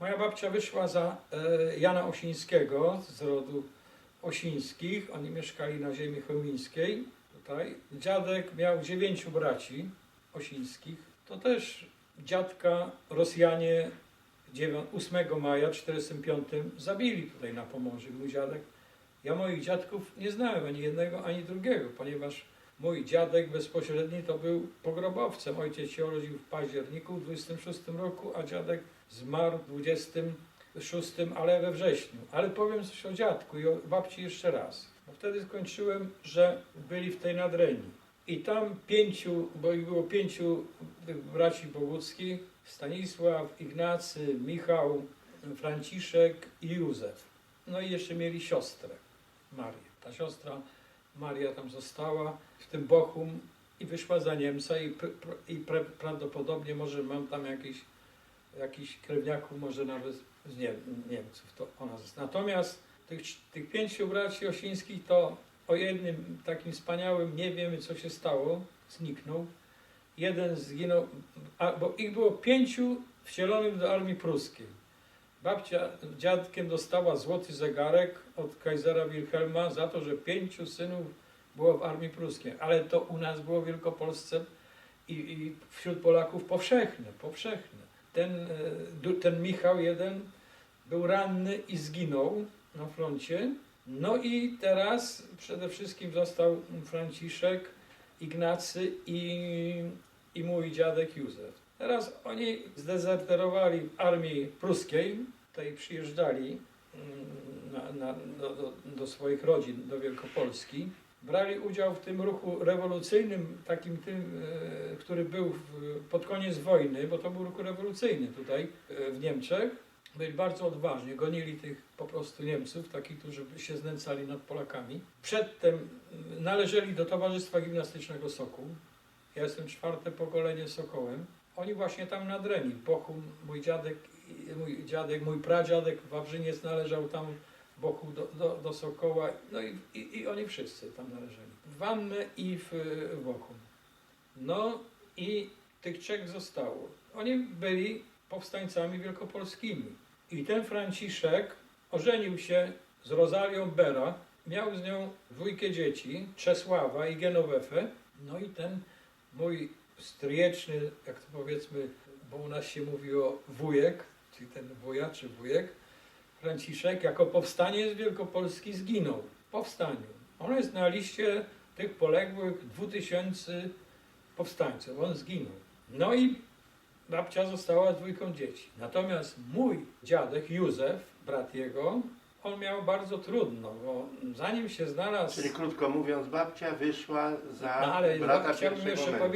Moja babcia wyszła za e, Jana Osińskiego z rodu Osińskich. Oni mieszkali na ziemi chełmińskiej tutaj. Dziadek miał dziewięciu braci Osińskich. To też dziadka Rosjanie 9 8 maja 1945 zabili tutaj na Pomorzu. Mój dziadek. Ja moich dziadków nie znałem ani jednego, ani drugiego, ponieważ mój dziadek bezpośredni to był pogrobowcem. Ojciec się urodził w październiku w 26 roku, a dziadek zmarł w 26, ale we wrześniu. Ale powiem coś o dziadku i o babci jeszcze raz. Bo wtedy skończyłem, że byli w tej nadrenii. I tam pięciu, bo ich było pięciu braci Boguckich, Stanisław, Ignacy, Michał, Franciszek i Józef. No i jeszcze mieli siostrę, Marię. Ta siostra Maria tam została w tym Bochum i wyszła za Niemca i, i prawdopodobnie może mam tam jakiś, jakiś krewniaków, może nawet z Nie, Niemców, to ona. Natomiast tych, tych pięciu braci Osińskich to o jednym takim wspaniałym nie wiemy co się stało, zniknął. Jeden zginął, a, bo ich było pięciu wcielonych do armii pruskiej. Babcia dziadkiem dostała złoty zegarek od Kaisera Wilhelma za to, że pięciu synów było w armii pruskiej. Ale to u nas było w Wielkopolsce i, i wśród Polaków powszechne, powszechne. Ten, e, ten Michał jeden był ranny i zginął na froncie. No i teraz przede wszystkim został Franciszek, Ignacy i, i mój dziadek Józef. Teraz oni zdezerterowali w armii pruskiej, tutaj przyjeżdżali mm, na, na, do, do, swoich rodzin, do Wielkopolski. Brali udział w tym ruchu rewolucyjnym, takim tym, e, który był w, pod koniec wojny, bo to był ruch rewolucyjny tutaj e, w Niemczech. Byli bardzo odważni, gonili tych po prostu Niemców, takich, którzy się znęcali nad Polakami. Przedtem mm, należeli do Towarzystwa Gimnastycznego Sokół. Ja jestem czwarte pokolenie Sokołem. Oni właśnie tam na Dreni, Bochum, mój dziadek, mój dziadek, mój pradziadek Wawrzyniec należał tam w Bochum do, do, do Sokoła, no i, i, i oni wszyscy tam należeli. W Wannę i w, w Bochum. No i tych trzech zostało. Oni byli powstańcami wielkopolskimi. I ten Franciszek ożenił się z Rozalią Bera, miał z nią dwójkę dzieci, Czesława i Genowefę. No i ten mój stryjeczny, jak to powiedzmy, bo u nas się mówi o wujek, czyli ten wuja czy wujek, Franciszek jako powstaniec Wielkopolski zginął w powstaniu. On jest na liście tych poległych 2000 powstańców. On zginął. No i babcia została z dwójką dzieci. Natomiast mój dziadek Józef, brat jego, on miał bardzo trudno, bo zanim się znalazł... Czyli krótko mówiąc, babcia wyszła za No ale brata chciałbym pierwszego jeszcze